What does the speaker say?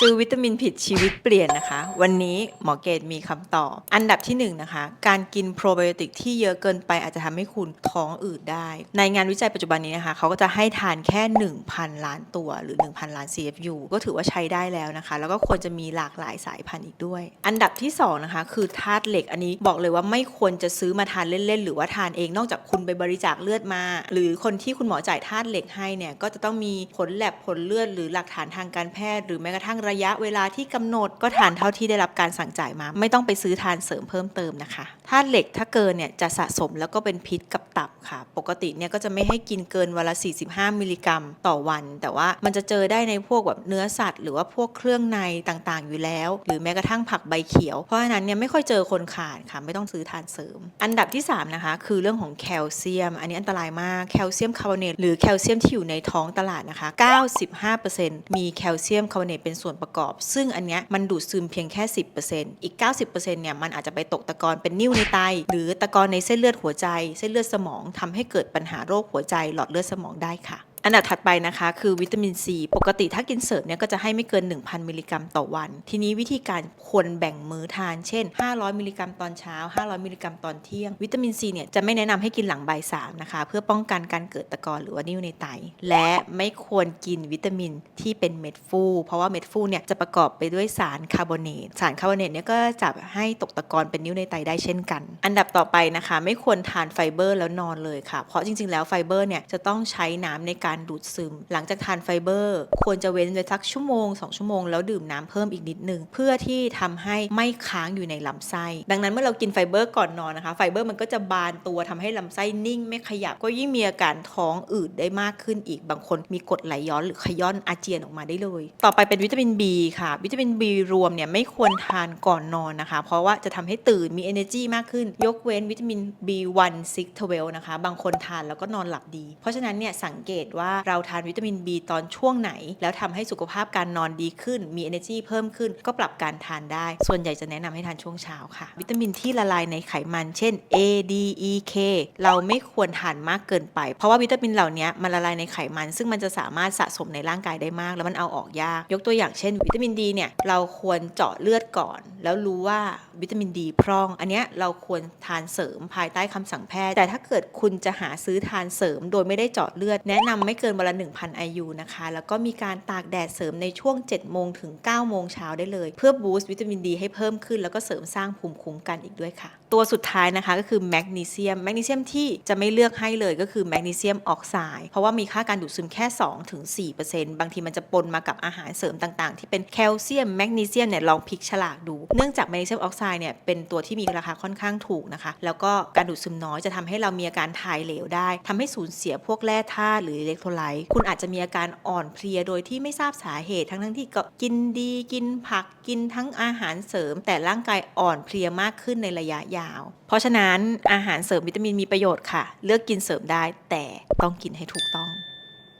ซื้อวิตามินผิดชีวิตเปลี่ยนนะคะ วันนี้หมอเกตมีคำตอบ อันดับที่1นนะคะ การกินโปรไบโอติกที่เยอะเกินไปอาจจะทำให้คุณท้องอืดได้ ในงานวิจัยปัจจุบันนี้นะคะ เขาก็จะให้ทานแค่ 1,000 ล้านตัวหรือ 1,000 ล้าน CFU ก็ถือว่าใช้ได้แล้วนะคะ แล้วก็ควรจะมีหลากหลายสายพันธุ์อีกด้วย อันดับที่2นะคะคือธาตุเหล็กอันนี้บอกเลยว่าไม่ควรจะซื้อมาทานเล่นๆ หรือว่าทานเองนอกจากคุณไปบริจาคเลือดมา หรือคนที่คุณหมอจ่ายธาตุเหล็กให้เนี่ยก็จะต้องมีผลแลบผลเลือดหรือหลักฐานทางการแพทย์ หรือแม้กระทั่งระยะเวลาที่กำหนดก็ทานเท่าที่ได้รับการสั่งจ่ายมา ไม่ต้องไปซื้อทานเสริมเพิ่มเติมนะคะธาตุเหล็กถ้าเกินเนี่ยจะสะสมแล้วก็เป็นพิษกับตับค่ะ ปกติเนี่ยก็จะไม่ให้กินเกินวันละ 45 มิลลิกรัมต่อวัน แต่ว่ามันจะเจอได้ในพวกแบบเนื้อสัตว์ หรือว่าพวกเครื่องในต่างๆ อยู่แล้ว หรือแม้กระทั่งผักใบเขียว เพราะฉะนั้นเนี่ยไม่ค่อยเจอคนขาดค่ะ ไม่ต้องซื้อทานเสริม อันดับที่ 3 นะคะ คือเรื่องของแคลเซียม อันนี้อันตรายมากแคลเซียมคาร์บอเนตหรือแคลเซียมที่อยู่ในท้องตลาดนะคะ 95%มีแคลเซียมคาร์บอเนตเป็นส่วนประกอบ ซึ่งอันเนี้ยมันดูดซึมเพียงแค่ 10%อีก 90%เนี่ยมันอาจจะไปตกตะกอนเป็นนิ่วในไต หรือตะกอนในเส้นเลือดหัวใจ เส้นเลือดสมองทำให้เกิดปัญหาโรคหัวใจหลอดเลือดสมองได้ค่ะ อันดับถัดไปนะคะ คือวิตามินซีปกติถ้ากินเสริมเนี่ยก็จะให้ไม่เกิน 1,000 มิลลิกรัมต่อวัน ทีนี้วิธีการควรแบ่งมื้อทานเช่น 500 มิลลิกรัมตอนเช้า 500 มิลลิกรัมตอนเที่ยง วิตามินซีเนี่ยจะไม่แนะนำให้กินหลังบ่ายสามนะคะ เพื่อป้องกันการเกิดตะกอนหรือว่านิ่วในไต และไม่ควรกินวิตามินที่เป็นเม็ดฟูเพราะว่าเม็ดฟูเนี่ยจะประกอบไปด้วยสารคาร์บอเนตสารคาร์บอเนตเนี่ยก็จะให้ตกตะกอนเป็นนิ่วในไตได้เช่นกัน อันดับต่อไปนะคะ ไม่ควรทานไฟเบอร์แล้วนอนเลยค่ะเพราะจริงๆแล้วไฟเบอร์เนี่ยจะต้องใช้น้ำในการดูดซึม หลังจากทานไฟเบอร์ ควรจะเว้นไว้สักชั่วโมง 2 ชั่วโมงแล้วดื่มน้ำเพิ่มอีกนิดนึง เพื่อที่ทำให้ไม่ค้างอยู่ในลำไส้ ดังนั้นเมื่อเรากินไฟเบอร์ก่อนนอนนะคะ ไฟเบอร์มันก็จะบานตัวทำให้ลำไส้นิ่งไม่ขยับ ก็ยิ่งมีอาการท้องอืดได้มากขึ้นอีก บางคนมีกรดไหลย้อนหรือขย้อนอาเจียนออกมาได้เลย ต่อไปเป็นวิตามิน B ค่ะ วิตามิน B รวมเนี่ยไม่ควรทานก่อนนอนนะคะ เพราะว่าจะทำให้ตื่นมี energy มากขึ้น ยกเว้นวิตามิน B1 6 12นะคะ บางคนทานแล้วก็นอนหลับดี เพราะฉะนั้นเนี่ยสังเกตว่าเราทานวิตามิน B ตอนช่วงไหน แล้วทำให้สุขภาพการนอนดีขึ้น มี energy เพิ่มขึ้น ก็ปรับการทานได้ ส่วนใหญ่จะแนะนำให้ทานช่วงเช้าค่ะ วิตามินที่ละลายในไขมัน เช่น A D E K เราไม่ควรทานมากเกินไป เพราะว่าวิตามินเหล่านี้มันละลายในไขมัน ซึ่งมันจะสามารถสะสมในร่างกายได้มาก แล้วมันเอาออกยาก ยกตัวอย่างเช่น วิตามินดีเนี่ยเราควรเจาะเลือดก่อน แล้วรู้ว่าวิตามินดีพร่อง อันเนี้ยเราควรทานเสริมภายใต้คำสั่งแพทย์ แต่ถ้าเกิดคุณจะหาซื้อทานเสริม โดยไม่ได้เจาะเลือดแนะนำไไม่เกินวันละ 1,000 IU นะคะ แล้วก็มีการตากแดดเสริมในช่วง 7 โมงถึง 9 โมงเช้าได้เลย เพื่อบูสต์วิตามินดีให้เพิ่มขึ้น แล้วก็เสริมสร้างภูมิคุ้มกันอีกด้วยค่ะ ตัวสุดท้ายนะคะก็คือแมกนีเซียมแมกนีเซียมที่จะไม่เลือกให้เลยก็คือแมกนีเซียมออกไซด์เพราะว่ามีค่าการดูดซึมแค่ 2-4%ถึง4บางทีมันจะปนมากับอาหารเสริมต่างๆ ที่เป็นแคลเซียมแมกนีเซียมเนี่ยลองพลิกฉลากดู เนื่องจากแมกนีเซียมออกไซด์เนี่ยเป็นตัวที่มีราคาค่อนข้างถูกนะคะ แล้วก็การดูดซึมน้อยจะทำให้เรามีอาการถ่ายเหลวได้ทำให้สูญเสียพวกแร่ธาตุหรืออิเล็กโทไลต์คุณอาจจะมีอาการอ่อนเพลียโดยที่ไม่ทราบสาเหตุทั้งๆที่ก็กินดีกินผักกินทั้งอาหารเสริม แต่ร่างกายอ่อนเพลียมากขึ้นในระยะยาว เพราะฉะนั้นอาหารเสริมวิตามินมีประโยชน์ค่ะ เลือกกินเสริมได้แต่ต้องกินให้ถูกต้อง